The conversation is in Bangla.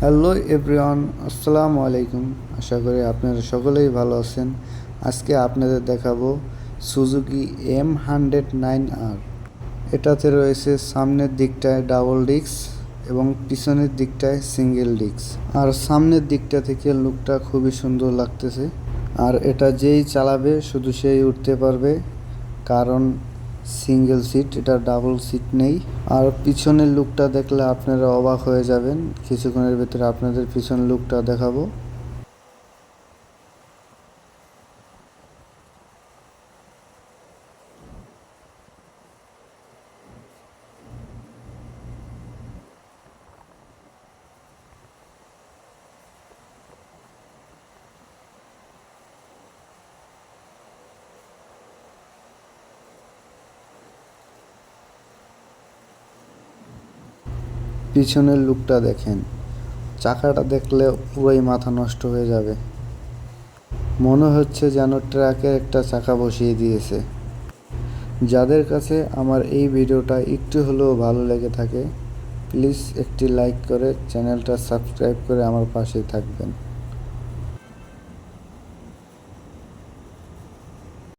হ্যালো এভরিওয়ান আসসালামু আলাইকুম আশা করি আপনারা সকলেই ভালো আছেন। আজকে আপনাদের দেখাবো সুজুকি এম হান্ড্রেড নাইন আর এটাতে রয়েছে সামনের দিকটায় ডাবল ডিস্ক এবং পিছনের দিকটায় সিঙ্গেল ডিস্ক আর সামনের দিকটা থেকে লুকটা খুবই সুন্দর লাগতেছে। আর এটা যেই চালাবে, শুধু সেই উঠতে পারবে। কারণ সিঙ্গেল সিট এটা ডাবল সিট নেই। আর পিছনের লুকটা দেখলে আপনারা অবাক হয়ে যাবেন। কিছুক্ষণের ভেতরে আপনাদের পিছনের লুকটা দেখাবো। পিছনের লুকটা দেখেন। চাকাটা দেখলে পুরোই মাথা নষ্ট হয়ে যাবে। মনে হচ্ছে যেন ট্রাকের একটা চাকা বসিয়ে দিয়েছে। যাদের কাছে আমার এই ভিডিওটা একটু হলেও ভালো লেগে থাকে, প্লিজ একটি লাইক করে চ্যানেলটা সাবস্ক্রাইব করে আমার পাশে থাকবেন।